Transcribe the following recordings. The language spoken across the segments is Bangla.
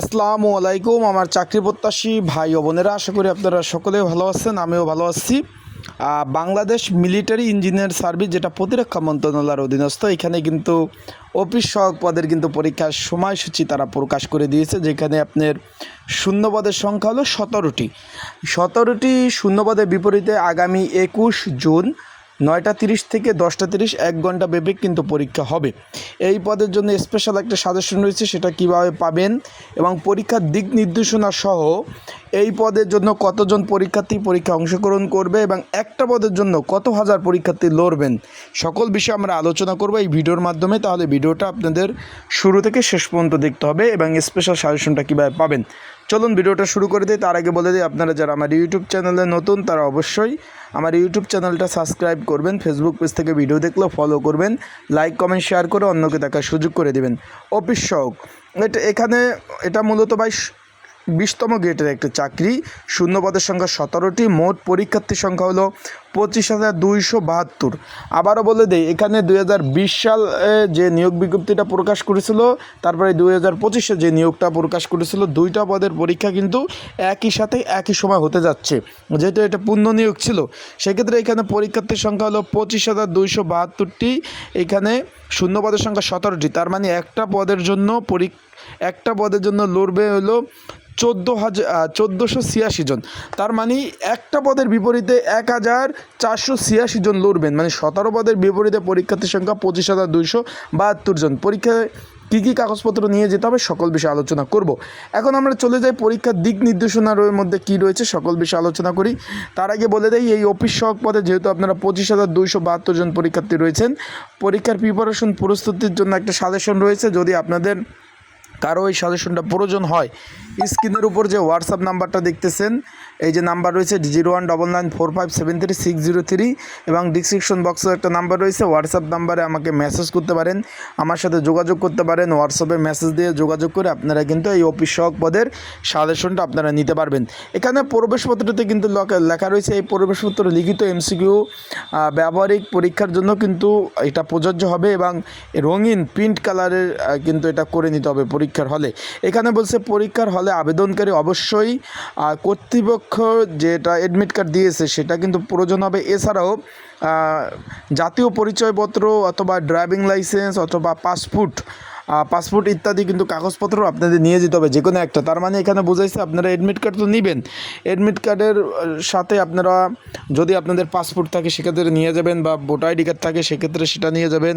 আসসালামু আলাইকুম, আমার চাকরি প্রত্যাশী ভাই ও বোনেরা, আশা করি আপনারা সকলে ভালো আছেন, আমিও ভালো আছি। বাংলাদেশ মিলিটারি ইঞ্জিনিয়ার সার্ভিস, যেটা প্রতিরক্ষা মন্ত্রণালয়ের অধীনস্থ, এখানে কিন্তু অফিস সহক পদের কিন্তু পরীক্ষার সময়সূচি তারা প্রকাশ করে দিয়েছে, যেখানে আপনার শূন্যপদের সংখ্যা হলো সতেরোটি। সতেরোটি শূন্যপদের বিপরীতে আগামী একুশ জুন নয়টা তিরিশ থেকে দশটা তিরিশ, এক ঘণ্টা ব্যাপী কিন্তু পরীক্ষা হবে। এই পদের জন্য স্পেশাল একটা সাজেশন রয়েছে, সেটা কীভাবে পাবেন এবং পরীক্ষার দিক নির্দেশনা সহ এই পদের জন্য কতজন পরীক্ষার্থী পরীক্ষা অংশগ্রহণ করবে এবং একটা পদের জন্য কত হাজার পরীক্ষার্থী লড়বেন, সকল বিষয়ে আমরা আলোচনা করব এই ভিডিওর মাধ্যমে। তাহলে ভিডিওটা আপনাদের শুরু থেকে শেষ পর্যন্ত দেখতে হবে এবং স্পেশাল সাজেশনটা কীভাবে পাবেন। চলুন ভিডিওটা শুরু করে দিই। তার আগে বলে দিই, আপনারা যারা আমার ইউটিউব চ্যানেলে নতুন, তারা অবশ্যই আমার ইউটিউব চ্যানেলটা সাবস্ক্রাইব করবেন ফেসবুক পেজ থেকে ভিডিও দেখলেও ফলো করবেন লাইক কমেন্ট শেয়ার করে অন্যকে দেখার সুযোগ করে দেবেন। অফিস সহক এটা এখানে, এটা মূলত ভাই বিশতম গ্রেডের একটা চাকরি, শূন্য পদের সংখ্যা সতেরোটি, মোট পরীক্ষার্থীর সংখ্যা হলো পঁচিশ হাজার দুইশো বাহাত্তর। আবারও বলে দেই, এখানে দুই হাজার বিশ সাল যে নিয়োগ বিজ্ঞপ্তিটা প্রকাশ করেছিল, তারপরে দুই হাজার পঁচিশে যে নিয়োগটা প্রকাশ করেছিল, দুইটা পদের পরীক্ষা কিন্তু একই সাথে একই সময় হতে যাচ্ছে। যেহেতু এটা পূর্ণ নিয়োগ ছিল, সেক্ষেত্রে এখানে পরীক্ষার্থীর সংখ্যা হলো পঁচিশ হাজার দুইশো বাহাত্তরটি, এখানে শূন্য পদের সংখ্যা সতেরোটি। তার মানে একটা পদের জন্য পরী একটা পদের জন্য লড়বে হলো চোদ্দ হাজার চোদ্দোশো ছিয়াশি জন। তার মানে একটা পদের বিপরীতে এক হাজার চারশো ছিয়াশি জন লড়বেন। মানে সতেরো পদের বিপরীতে পরীক্ষার্থীর সংখ্যা পঁচিশ হাজার দুইশো বাহাত্তর জন। পরীক্ষায় কী কী কাগজপত্র নিয়ে যেতে হবে সকল বিষয়ে আলোচনা করব। এখন আমরা চলে যাই পরীক্ষার দিক নির্দেশনার মধ্যে কী রয়েছে সকল বিষয়ে আলোচনা করি। তার আগে বলে দেই, এই অফিস সহক পদে যেহেতু আপনারা পঁচিশ হাজার দুইশো বাহাত্তর জন পরীক্ষার্থী রয়েছেন, পরীক্ষার প্রিপারেশন প্রস্তুতির জন্য একটা সাজেশন রয়েছে। যদি আপনাদের কারও এই সাজেশনটা প্রয়োজন হয়, স্ক্রিনের উপর যে হোয়াটসঅ্যাপ নাম্বারটা দেখতেছেন, এই যে নাম্বার রয়েছে zero one double nine four five seven three six zero three এবং ডিসক্রিপশন বক্সে একটা নাম্বার রয়েছে হোয়াটসঅ্যাপ নাম্বারে আমাকে মেসেজ করতে পারেন, আমার সাথে যোগাযোগ করতে পারেন হোয়াটসঅ্যাপে মেসেজ দিয়ে যোগাযোগ করে আপনারা কিন্তু এই অফিস সহক পদের সাজেশনটা আপনারা নিতে পারবেন। এখানে প্রবেশপত্রতে কিন্তু লেখা রয়েছে, এই প্রবেশপত্র লিখিত এমসিকিউ ব্যবহারিক পরীক্ষার জন্য কিন্তু এটা প্রযোজ্য হবে এবং রঙিন প্রিন্ট কালারের কিন্তু এটা করে নিতে হবে পরীক্ষার হলে। এখানে বলছে পরীক্ষার হলে আবেদনকারী অবশ্যই কর্তৃপক্ষ যেটা অ্যাডমিট কার্ড দিয়েছে সেটা কিন্তু প্রয়োজন হবে। এছাড়াও জাতীয় পরিচয়পত্র অথবা ড্রাইভিং লাইসেন্স অথবা পাসপোর্ট পাসপোর্ট ইত্যাদি কিন্তু কাগজপত্র আপনাদের নিয়ে যেতে হবে যে কোনো একটা। তার মানে এখানে বোঝাইছে আপনারা অ্যাডমিট কার্ড তো নেবেন। অ্যাডমিট কার্ডের সাথে আপনারা যদি আপনাদের পাসপোর্ট থাকে সেক্ষেত্রে নিয়ে যাবেন বা ভোটার আইডি কার্ড থাকে সেক্ষেত্রে সেটা নিয়ে যাবেন,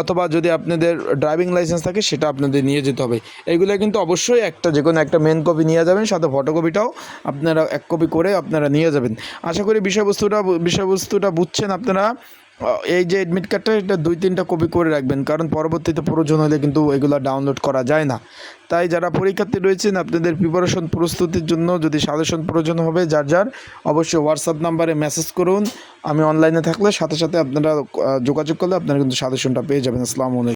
অথবা যদি আপনাদের ড্রাইভিং লাইসেন্স থাকে সেটা আপনাদের নিয়ে যেতে হবে। এইগুলো কিন্তু অবশ্যই একটা যে কোনো একটা মেন কপি নিয়ে যাবেন, সাথে ফটোকপিটাও আপনারা এক কপি করে আপনারা নিয়ে যাবেন। আশা করি বিষয়বস্তুটা বিষয়বস্তুটা বুঝছেন আপনারা। এই যে অ্যাডমিট কার্ডটা এটা দুই, তিনটা কপি করে রাখবেন। কারণ পরবর্তীতে প্রয়োজন হলে কিন্তু এগুলো ডাউনলোড করা যায় না। তাই যারা পরীক্ষার্থী রয়েছেন, আপনাদের প্রিপারেশন প্রস্তুতির জন্য যদি সাজেশন প্রয়োজন হবে, যার যার, অবশ্যই হোয়াটসঅ্যাপ নাম্বারে মেসেজ করুন। আমি অনলাইনে থাকলে সাথে সাথে আপনারা যোগাযোগ করলে আপনারা কিন্তু সাজেশনটা পেয়ে যাবেন। আসসালামু আলাইকুম।